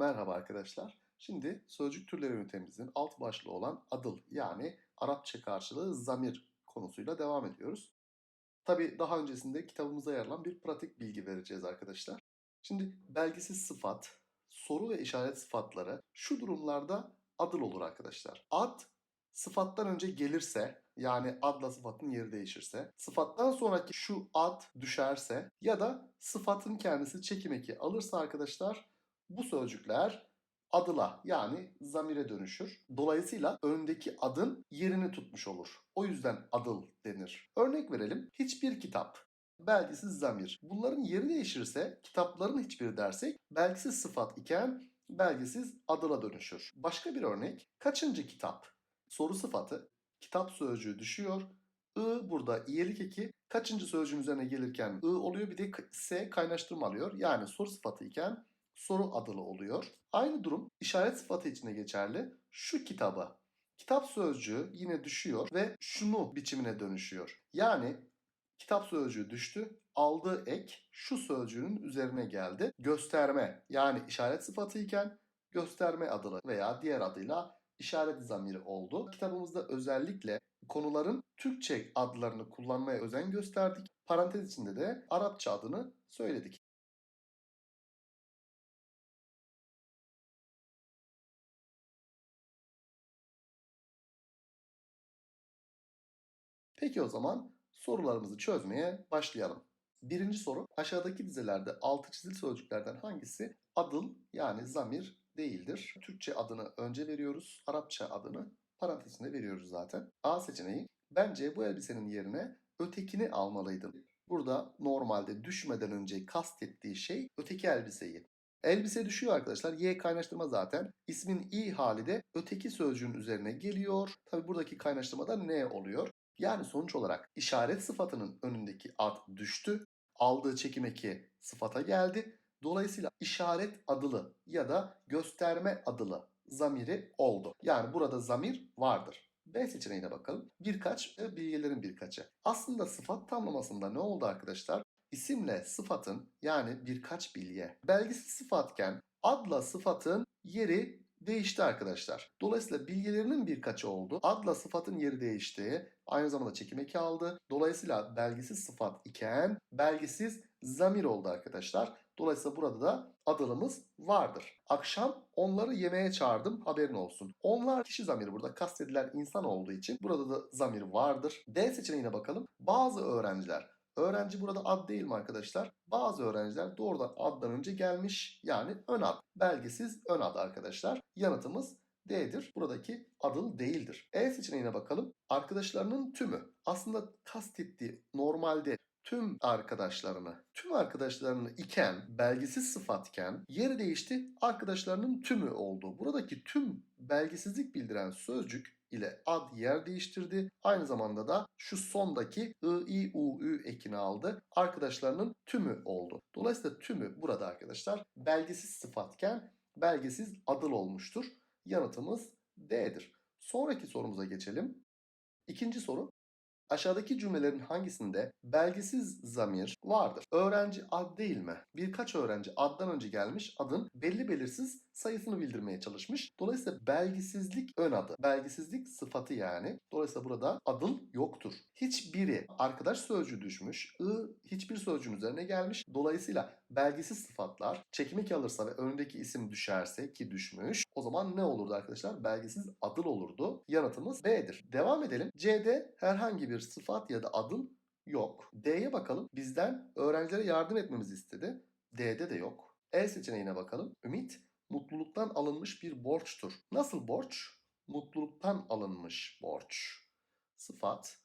Merhaba arkadaşlar. Şimdi sözcük türleri ünitemizin alt başlığı olan adıl yani Arapça karşılığı zamir konusuyla devam ediyoruz. Tabi daha öncesinde kitabımıza yer alan bir pratik bilgi vereceğiz arkadaşlar. Şimdi belgisiz sıfat, soru ve işaret sıfatları şu durumlarda adıl olur arkadaşlar. Ad sıfattan önce gelirse yani adla sıfatın yeri değişirse, sıfattan sonraki şu ad düşerse ya da sıfatın kendisi çekim eki alırsa arkadaşlar bu sözcükler adıla yani zamire dönüşür. Dolayısıyla öndeki adın yerini tutmuş olur. O yüzden adıl denir. Örnek verelim. Hiçbir kitap, belgisiz zamir. Bunların yeri değişirse kitapların hiçbiri dersek belgisiz sıfat iken belgisiz adıla dönüşür. Başka bir örnek. Kaçıncı kitap? Soru sıfatı. Kitap sözcüğü düşüyor. I burada iyilik eki kaçıncı sözcüğün üzerine gelirken I oluyor bir de S kaynaştırma alıyor. Yani soru sıfatı iken soru adılı oluyor. Aynı durum işaret sıfatı içine geçerli. Şu kitaba. Kitap sözcüğü yine düşüyor ve şunu biçimine dönüşüyor. Yani kitap sözcüğü düştü. Aldığı ek şu sözcüğün üzerine geldi. Gösterme yani işaret sıfatı iken gösterme adılı veya diğer adıyla işaret zamiri oldu. Kitabımızda özellikle konuların Türkçe adlarını kullanmaya özen gösterdik. Parantez içinde de Arapça adını söyledik. Peki o zaman sorularımızı çözmeye başlayalım. Birinci soru aşağıdaki dizelerde altı çizili sözcüklerden hangisi adıl yani zamir değildir? Türkçe adını önce veriyoruz, Arapça adını parantezinde veriyoruz zaten. A seçeneği bence bu elbisenin yerine ötekini almalıydım. Burada normalde düşmeden önce kastettiği şey öteki elbiseyi. Elbise düşüyor arkadaşlar. Y kaynaştırma zaten. İsmin i hali de öteki sözcüğün üzerine geliyor. Tabi buradaki kaynaştırma da ne oluyor? Yani sonuç olarak işaret sıfatının önündeki ad düştü. Aldığı çekim eki sıfata geldi. Dolayısıyla işaret adılı ya da gösterme adılı zamiri oldu. Yani burada zamir vardır. B seçeneğine bakalım. Birkaç ve bilgilerin birkaçı. Aslında sıfat tamlamasında ne oldu arkadaşlar? İsimle sıfatın yani birkaç bilye belgisiz sıfatken adla sıfatın yeri değişti arkadaşlar. Dolayısıyla bilgilerinin birkaçı oldu. Adla sıfatın yeri değişti. Aynı zamanda çekim eki aldı. Dolayısıyla belgisiz sıfat iken belgisiz zamir oldu arkadaşlar. Dolayısıyla burada da adılımız vardır. Akşam onları yemeğe çağırdım haberin olsun. Onlar kişi zamiri burada kastedilen insan olduğu için burada da zamir vardır. D seçeneğine bakalım. Bazı öğrenciler Öğrenci burada ad değil mi arkadaşlar? Bazı öğrenciler doğrudan addan önce gelmiş. Yani ön ad. Belgesiz ön ad arkadaşlar. Yanıtımız D'dir. Buradaki adıl değildir. E seçeneğine bakalım. Arkadaşlarının tümü. Aslında kastettiği normalde tüm arkadaşlarını, tüm arkadaşlarını iken, belgisiz sıfatken yeri değişti arkadaşlarının tümü oldu. Buradaki tüm belgisizlik bildiren sözcük ile ad yer değiştirdi. Aynı zamanda da şu sondaki I, I, U, Ü ekini aldı. Arkadaşlarının tümü oldu. Dolayısıyla tümü burada arkadaşlar belgesiz sıfatken belgesiz adıl olmuştur. Yanıtımız D'dir. Sonraki sorumuza geçelim. İkinci soru Aşağıdaki cümlelerin hangisinde belgesiz zamir vardır? Öğrenci ad değil mi? Birkaç öğrenci addan önce gelmiş adın belli belirsiz sayısını bildirmeye çalışmış. Dolayısıyla belgisizlik ön adı. Belgisizlik sıfatı yani. Dolayısıyla burada adıl yoktur. Hiçbiri arkadaş sözcüğü düşmüş. I hiçbir sözcüğün üzerine gelmiş. Dolayısıyla belgisiz sıfatlar çekimi alırsa ve önündeki isim düşerse ki düşmüş. O zaman ne olurdu arkadaşlar? Belgisiz adıl olurdu. Yanıtımız B'dir. Devam edelim. C'de herhangi bir sıfat ya da adıl yok. D'ye bakalım. Bizden öğrencilere yardım etmemizi istedi. D'de de yok. E seçeneğine bakalım. Ümit mutluluktan alınmış bir borçtur. Nasıl borç? Mutluluktan alınmış borç. Sıfat.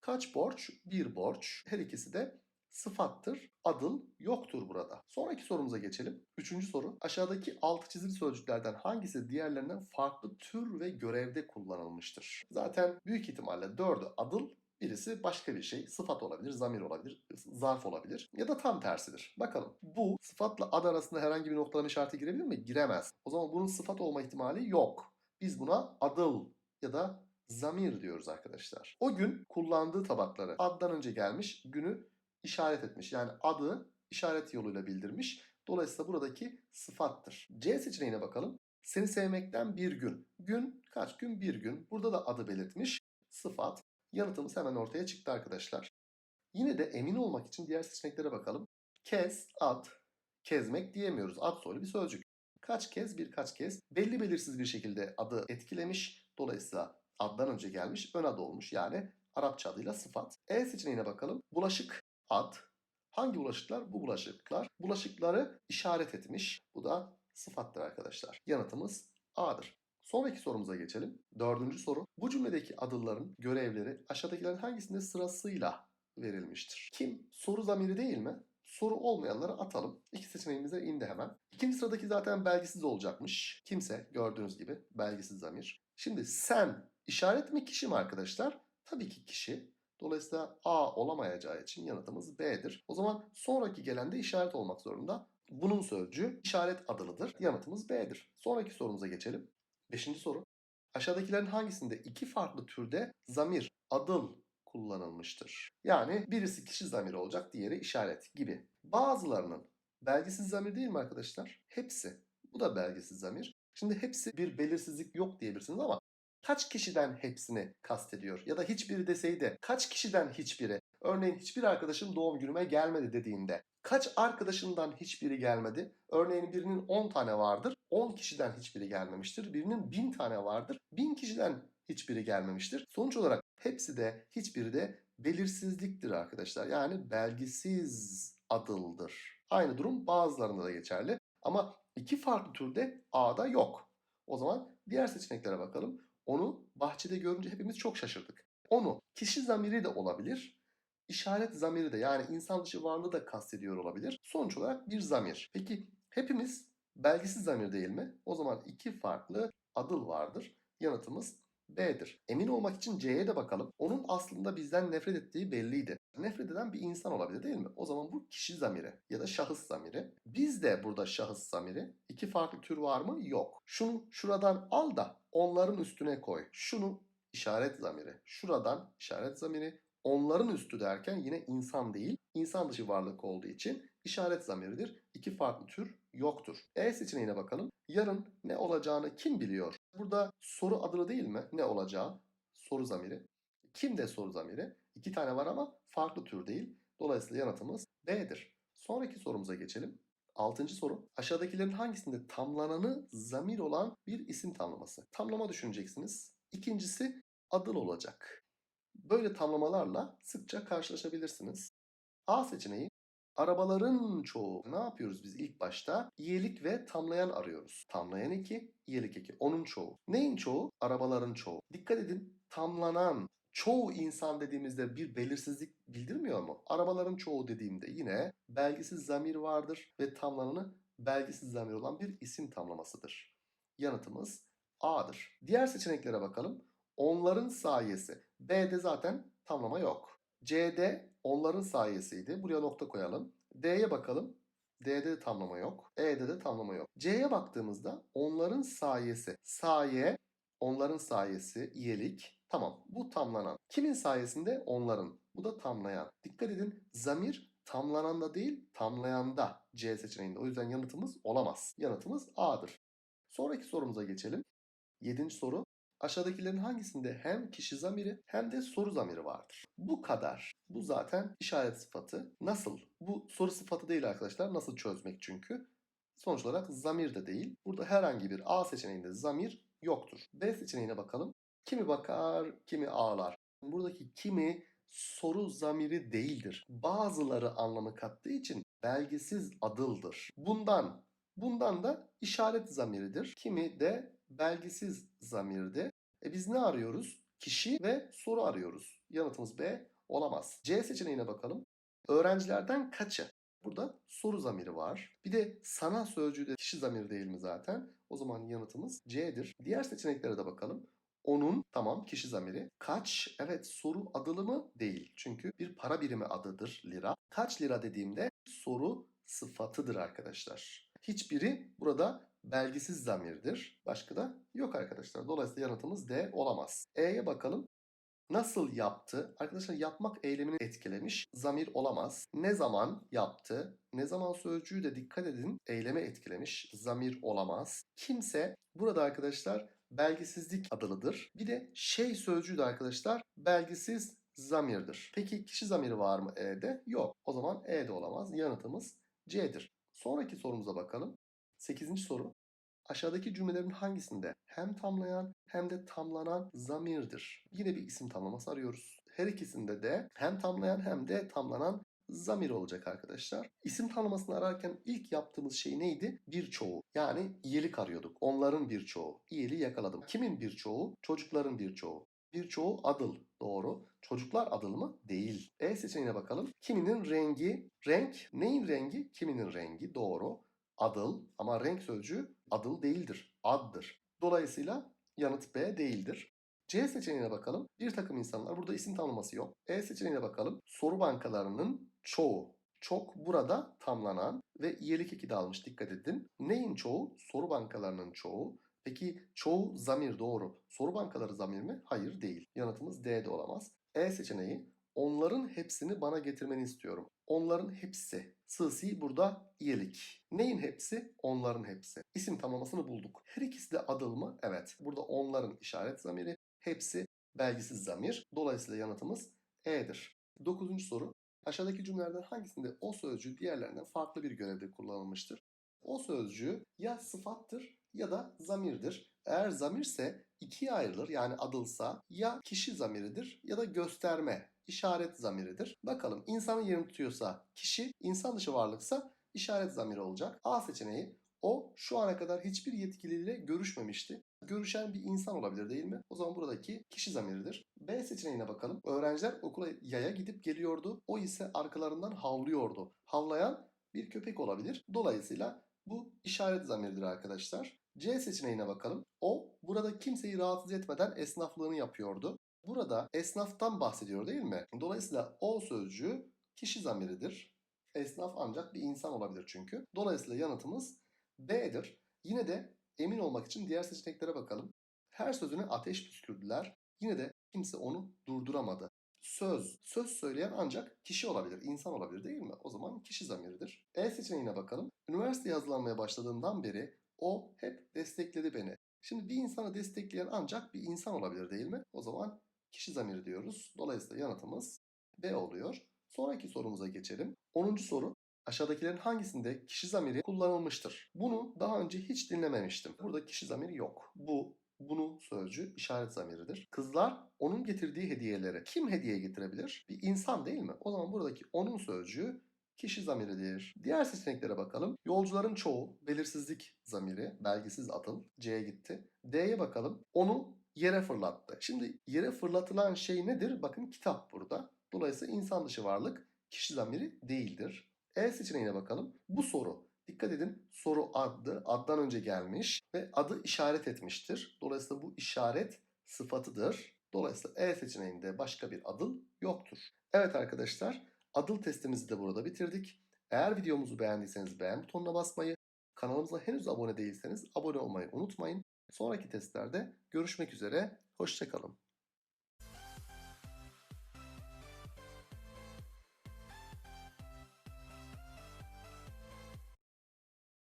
Kaç borç? Bir borç. Her ikisi de sıfattır. Adıl yoktur burada. Sonraki sorumuza geçelim. Üçüncü soru. Aşağıdaki altı çizili sözcüklerden hangisi diğerlerinden farklı tür ve görevde kullanılmıştır? Zaten büyük ihtimalle dördü adıl, Birisi başka bir şey. Sıfat olabilir, zamir olabilir, zarf olabilir ya da tam tersidir. Bakalım. Bu sıfatla ad arasında herhangi bir noktalama işareti girebilir mi? Giremez. O zaman bunun sıfat olma ihtimali yok. Biz buna adıl ya da zamir diyoruz arkadaşlar. O gün kullandığı tabakları addan önce gelmiş, günü işaret etmiş. Yani adı işaret yoluyla bildirmiş. Dolayısıyla buradaki sıfattır. C seçeneğine bakalım. Seni sevmekten bir gün. Gün kaç gün? Bir gün. Burada da adı belirtmiş. Sıfat. Yanıtımız hemen ortaya çıktı arkadaşlar. Yine de emin olmak için diğer seçeneklere bakalım. Kez, ad, kezmek diyemiyoruz. Ad soylu bir sözcük. Kaç kez, birkaç kez belli belirsiz bir şekilde adı etkilemiş. Dolayısıyla addan önce gelmiş, ön adı olmuş. Yani Arapça adıyla sıfat. E seçeneğine bakalım. Bulaşık, ad. Hangi bulaşıklar? Bu bulaşıklar. Bulaşıkları işaret etmiş. Bu da sıfattır arkadaşlar. Yanıtımız A'dır. Sonraki sorumuza geçelim. Dördüncü soru. Bu cümledeki adılların görevleri aşağıdakilerin hangisinde sırasıyla verilmiştir? Kim? Soru zamiri değil mi? Soru olmayanları atalım. İki seçeneğimize indi hemen. İkinci sıradaki zaten belgisiz olacakmış. Kimse gördüğünüz gibi belgisiz zamir. Şimdi sen işaret mi kişi mi arkadaşlar? Tabii ki kişi. Dolayısıyla A olamayacağı için yanıtımız B'dir. O zaman sonraki gelen de işaret olmak zorunda. Bunun sözcüğü işaret adılıdır. Yanıtımız B'dir. Sonraki sorumuza geçelim. Beşinci soru. Aşağıdakilerin hangisinde iki farklı türde zamir, adıl kullanılmıştır? Yani birisi kişi zamiri olacak, diğeri işaret gibi. Bazılarının belgisiz zamir değil mi arkadaşlar? Hepsi. Bu da belgisiz zamir. Şimdi hepsi bir belirsizlik yok diyebilirsiniz ama kaç kişiden hepsini kastediyor? Ya da hiçbiri deseydi kaç kişiden hiçbiri? Örneğin hiçbir arkadaşım doğum günüme gelmedi dediğinde kaç arkadaşından hiçbiri gelmedi? Örneğin birinin 10 tane vardır. 10 kişiden hiçbiri gelmemiştir. Birinin 1000 tane vardır. 1000 kişiden hiçbiri gelmemiştir. Sonuç olarak hepsi de hiçbiri de belirsizliktir arkadaşlar. Yani belgisiz adıldır. Aynı durum bazılarında da geçerli. Ama iki farklı türde A'da yok. O zaman diğer seçeneklere bakalım. Onu bahçede görünce hepimiz çok şaşırdık. Onu kişi zamiri de olabilir. İşaret zamiri de yani insan dışı varlığı da kastediyor olabilir. Sonuç olarak bir zamir. Peki hepimiz belgisiz zamir değil mi? O zaman iki farklı adıl vardır. Yanıtımız B'dir. Emin olmak için C'ye de bakalım. Onun aslında bizden nefret ettiği belliydi. Nefret eden bir insan olabilir değil mi? O zaman bu kişi zamiri ya da şahıs zamiri. Biz de burada şahıs zamiri. İki farklı tür var mı? Yok. Şunu şuradan al da onların üstüne koy. Şunu işaret zamiri. Şuradan işaret zamiri. Onların üstü derken yine insan değil, insan dışı varlık olduğu için işaret zamiridir. İki farklı tür yoktur. E seçeneğine bakalım. Yarın ne olacağını kim biliyor? Burada soru adını değil mi? Ne olacağı? Soru zamiri. Kim de soru zamiri? İki tane var ama farklı tür değil. Dolayısıyla yanıtımız B'dir. Sonraki sorumuza geçelim. Altıncı soru. Aşağıdakilerin hangisinde tamlananı zamir olan bir isim tamlaması? Tamlama düşüneceksiniz. İkincisi adıl olacak. Böyle tamlamalarla sıkça karşılaşabilirsiniz. A seçeneği Arabaların çoğu. Ne yapıyoruz biz ilk başta? İyelik ve tamlayan arıyoruz. Tamlayan 2, iyelik 2. Onun çoğu. Neyin çoğu? Arabaların çoğu. Dikkat edin. Tamlanan çoğu insan dediğimizde bir belirsizlik bildirmiyor mu? Arabaların çoğu dediğimde yine belgisiz zamir vardır ve tamlananı belgisiz zamir olan bir isim tamlamasıdır. Yanıtımız A'dır. Diğer seçeneklere bakalım. Onların sayesi. B'de zaten tamlama yok. C'de onların sayesiydi. Buraya nokta koyalım. D'ye bakalım. D'de de tamlama yok. E'de de tamlama yok. C'ye baktığımızda onların sayesi. Saye, onların sayesi, iyilik. Tamam bu tamlanan. Kimin sayesinde? Onların. Bu da tamlayan. Dikkat edin zamir tamlananda değil tamlayanda C seçeneğinde. O yüzden yanıtımız olamaz. Yanıtımız A'dır. Sonraki sorumuza geçelim. Yedinci soru. Aşağıdakilerin hangisinde hem kişi zamiri hem de soru zamiri vardır? Bu kadar. Bu zaten işaret sıfatı. Nasıl? Bu soru sıfatı değil arkadaşlar. Nasıl çözmek çünkü? Sonuç olarak zamir de değil. Burada herhangi bir A seçeneğinde zamir yoktur. B seçeneğine bakalım. Kimi bakar, kimi ağlar. Buradaki kimi soru zamiri değildir. Bazıları anlamı kattığı için belgisiz adıldır. Bundan, bundan da işaret zamiridir. Kimi de belgisiz zamirdi. E biz ne arıyoruz? Kişi ve soru arıyoruz. Yanıtımız B olamaz. C seçeneğine bakalım. Öğrencilerden kaçı? Burada soru zamiri var. Bir de sana sözcüğü de kişi zamiri değil mi zaten? O zaman yanıtımız C'dir. Diğer seçeneklere de bakalım. Onun tamam kişi zamiri. Kaç evet soru adılı mı? Değil. Çünkü bir para birimi adıdır lira. Kaç lira dediğimde soru sıfatıdır arkadaşlar. Hiçbiri burada belgisiz zamirdir. Başka da yok arkadaşlar. Dolayısıyla yanıtımız D olamaz. E'ye bakalım. Nasıl yaptı? Arkadaşlar yapmak eylemini etkilemiş. Zamir olamaz. Ne zaman yaptı? Ne zaman sözcüğü de dikkat edin eyleme etkilemiş. Zamir olamaz. Kimse burada arkadaşlar belgisizlik adılıdır. Bir de şey sözcüğü de arkadaşlar belgisiz zamirdir. Peki kişi zamiri var mı E'de? Yok. O zaman E'de olamaz. Yanıtımız C'dir. Sonraki sorumuza bakalım. 8. soru. Aşağıdaki cümlelerin hangisinde hem tamlayan hem de tamlanan zamirdir? Yine bir isim tamlaması arıyoruz. Her ikisinde de hem tamlayan hem de tamlanan zamir olacak arkadaşlar. İsim tanımlasını ararken ilk yaptığımız şey neydi? Birçoğu. Yani iyilik arıyorduk. Onların birçoğu. İyiliği yakaladım. Kimin birçoğu? Çocukların birçoğu. Birçoğu adıl. Doğru. Çocuklar adıl mı? Değil. E seçeneğine bakalım. Kiminin rengi? Renk. Neyin rengi? Kiminin rengi. Doğru. Adıl. Ama renk sözcüğü adıl değildir. Addır. Dolayısıyla yanıt B değildir. C seçeneğine bakalım. Bir takım insanlar. Burada isim tanımlaması yok. E seçeneğine bakalım. Soru bankalarının çoğu. Çok burada tamlanan ve iyilik eki de almış dikkat edin. Neyin çoğu? Soru bankalarının çoğu. Peki çoğu zamir doğru. Soru bankaları zamir mi? Hayır değil. Yanıtımız D de olamaz. E seçeneği onların hepsini bana getirmeni istiyorum. Onların hepsi. Sığsi burada iyilik. Neyin hepsi? Onların hepsi. İsim tamlamasını bulduk. Her ikisi de adıl mı? Evet. Burada onların işaret zamiri. Hepsi belgisiz zamir. Dolayısıyla yanıtımız E'dir. Dokuzuncu soru. Aşağıdaki cümlelerden hangisinde o sözcüğü diğerlerinden farklı bir görevde kullanılmıştır? O sözcüğü ya sıfattır ya da zamirdir. Eğer zamirse ikiye ayrılır yani adılsa ya kişi zamiridir ya da gösterme, işaret zamiridir. Bakalım insanın yerini tutuyorsa kişi, insan dışı varlıksa işaret zamiri olacak. A seçeneği o şu ana kadar hiçbir yetkiliyle görüşmemişti. Görüşen bir insan olabilir değil mi? O zaman buradaki kişi zamiridir. B seçeneğine bakalım. Öğrenciler okula yaya gidip geliyordu. O ise arkalarından havlıyordu. Havlayan bir köpek olabilir. Dolayısıyla bu işaret zamiridir arkadaşlar. C seçeneğine bakalım. O burada kimseyi rahatsız etmeden esnaflığını yapıyordu. Burada esnaftan bahsediyor değil mi? Dolayısıyla o sözcüğü kişi zamiridir. Esnaf ancak bir insan olabilir çünkü. Dolayısıyla yanıtımız B'dir. Yine de emin olmak için diğer seçeneklere bakalım. Her sözüne ateş püskürdüler. Yine de kimse onu durduramadı. Söz. Söz söyleyen ancak kişi olabilir, insan olabilir değil mi? O zaman kişi zamiridir. E seçeneğine bakalım. Üniversiteye hazırlanmaya başladığından beri o hep destekledi beni. Şimdi bir insanı destekleyen ancak bir insan olabilir değil mi? O zaman kişi zamiri diyoruz. Dolayısıyla yanıtımız B oluyor. Sonraki sorumuza geçelim. 10. soru. Aşağıdakilerin hangisinde kişi zamiri kullanılmıştır? Bunu daha önce hiç dinlememiştim. Burada kişi zamiri yok. Bu, bunu sözcü işaret zamiridir. Kızlar onun getirdiği hediyeleri kim hediye getirebilir? Bir insan değil mi? O zaman buradaki onun sözcüğü kişi zamiridir. Diğer seçeneklere bakalım. Yolcuların çoğu belirsizlik zamiri, belgisiz atıl. C'ye gitti. D'ye bakalım. Onu yere fırlattı. Şimdi yere fırlatılan şey nedir? Bakın kitap burada. Dolayısıyla insan dışı varlık kişi zamiri değildir. E seçeneğine bakalım. Bu soru. Dikkat edin soru adlı addan önce gelmiş ve adı işaret etmiştir. Dolayısıyla bu işaret sıfatıdır. Dolayısıyla E seçeneğinde başka bir adıl yoktur. Evet arkadaşlar adıl testimizi de burada bitirdik. Eğer videomuzu beğendiyseniz beğen butonuna basmayı, kanalımıza henüz abone değilseniz abone olmayı unutmayın. Sonraki testlerde görüşmek üzere, hoşçakalın.